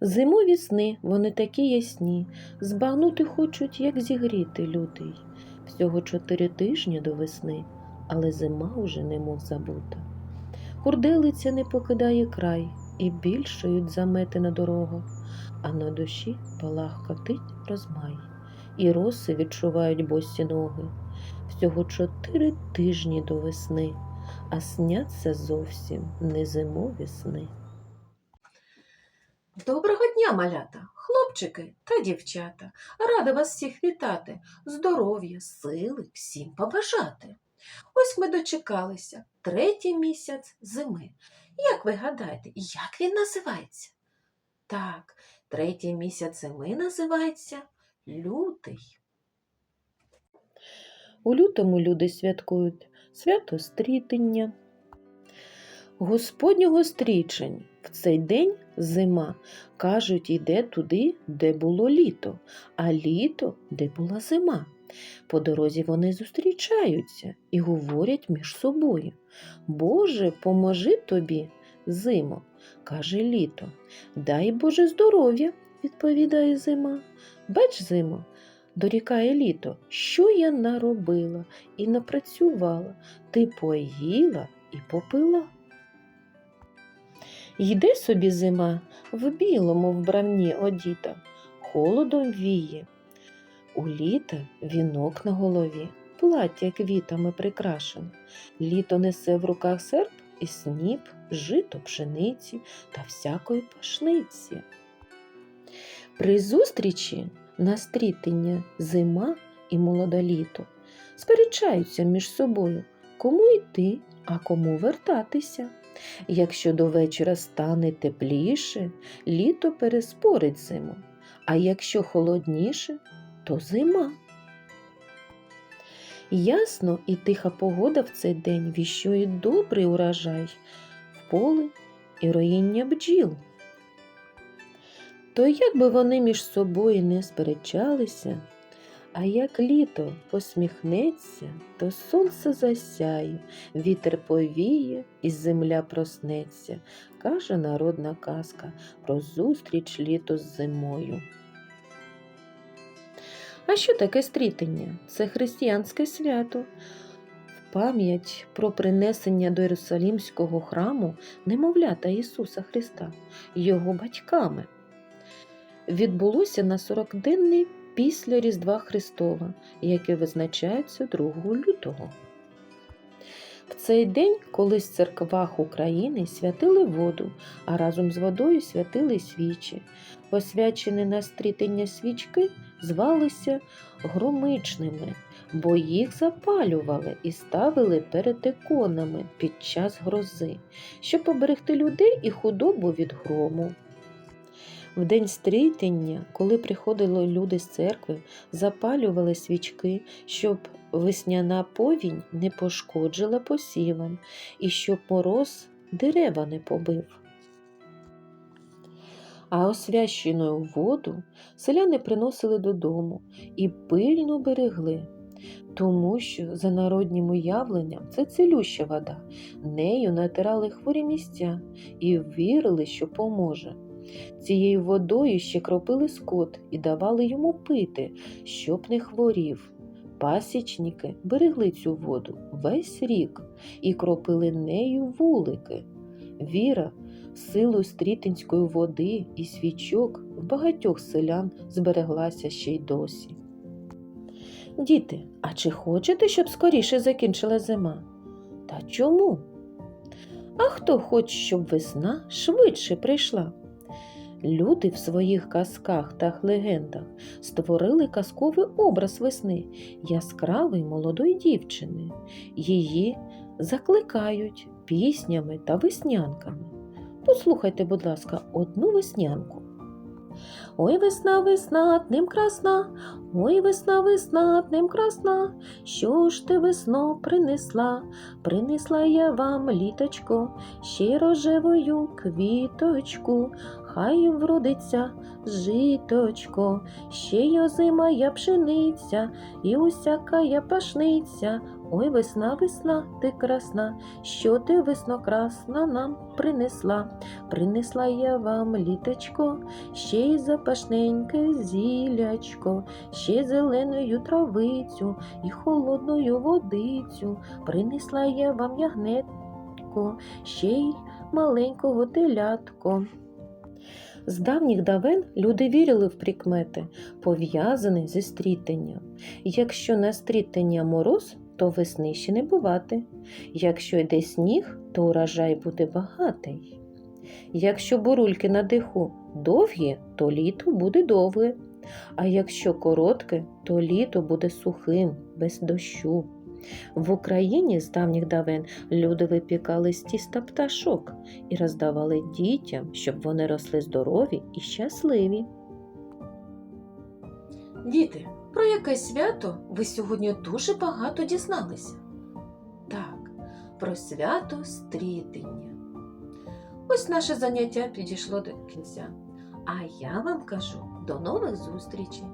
Зимові сни, вони такі ясні, збагнути хочуть, як зігріти лютий. Всього чотири тижні до весни, але зима уже немов забута. Хурделиця не покидає край, і більшають замети на дорогах, а на душі палахкотить розмай, і роси відчувають босі ноги. Всього чотири тижні до весни, а сняться зовсім не зимові сни. Доброго дня, малята, хлопчики та дівчата. Рада вас всіх вітати, здоров'я, сили всім побажати. Ось ми дочекалися третій місяць зими. Як ви гадаєте, як він називається? Так, третій місяць зими називається лютий. У лютому люди святкують свято стрітення. Господнього стрічень в цей день зима, кажуть, іде туди, де було літо, а літо, де була зима. По дорозі вони зустрічаються і говорять між собою. Боже, поможи тобі, зимо, каже літо. Дай Боже здоров'я, відповідає зима. Бач, зимо, дорікає літо, що я наробила і напрацювала, ти поїла і попила. Йде собі зима в білому вбранні одіта, холодом віє. У літа вінок на голові, плаття квітами прикрашене. Літо несе в руках серп і сніп, жито пшениці та всякої пашниці. При зустрічі на стрітення зима і молоде літо сперечаються між собою, кому йти, а кому вертатися. Якщо до вечора стане тепліше, літо переспорить зиму, а якщо холодніше, то зима. Ясно і тиха погода в цей день віщує добрий урожай в поле і роїння бджіл. То як би вони між собою не сперечалися, а як літо посміхнеться, то сонце засяє, вітер повіє, і земля проснеться, каже народна казка про зустріч літо з зимою. А що таке стрітення? Це християнське свято. В пам'ять про принесення до Єрусалімського храму немовлята Ісуса Христа його батьками. Відбулося на 40-денний після Різдва Христова, яке визначається 2 лютого. В цей день колись в церквах України святили воду, а разом з водою святили свічі. Посвячені на стрітення свічки звалися громичними, бо їх запалювали і ставили перед іконами під час грози, щоб поберегти людей і худобу від грому. В день стрітення, коли приходили люди з церкви, запалювали свічки, щоб весняна повінь не пошкоджила посівам і щоб мороз дерева не побив. А освящену воду селяни приносили додому і пильно берегли, тому що, за народнім уявленням, це цілюща вода, нею натирали хворі місця і вірили, що поможе. Цією водою ще кропили скот і давали йому пити, щоб не хворів. Пасічники берегли цю воду весь рік і кропили нею вулики. Віра силу стрітинської води і свічок в багатьох селян збереглася ще й досі. Діти, а чи хочете, щоб скоріше закінчила зима? Та чому? А хто хоче, щоб весна швидше прийшла? Люди в своїх казках та легендах створили казковий образ весни яскравої молодої дівчини. Її закликають піснями та веснянками. Послухайте, будь ласка, одну веснянку. Ой, весна, весна, днем красна, ой, весна, весна, днем красна. Що ж ти весно принесла? Принесла я вам літочко, ще й рожевою квіточку, хай вродиться житочко, ще й озима я пшениця, і усяка я пашниця, Ой, весна, весна, ти красна, що ти веснokraсна нам принесла? Принесла я вам літочко, ще й запашненьке зілячко, ще зеленою травицю і холодною водицю. Принесла я вам ягнетко, ще й маленького телятко. З давніх давен люди вірили в прикмети, пов'язані зі стрітенням. Якщо на стрітення мороз, то весни ще не бувати. Якщо йде сніг, то урожай буде багатий. Якщо бурульки на диху довгі, то літо буде довге. А якщо коротке, то літо буде сухим, без дощу. В Україні з давніх давен люди випікали з тіста пташок і роздавали дітям, щоб вони росли здорові і щасливі. Діти, про яке свято ви сьогодні дуже багато дізналися? Так, про свято стрітення. Ось наше заняття підійшло до кінця. А я вам кажу до нових зустрічей!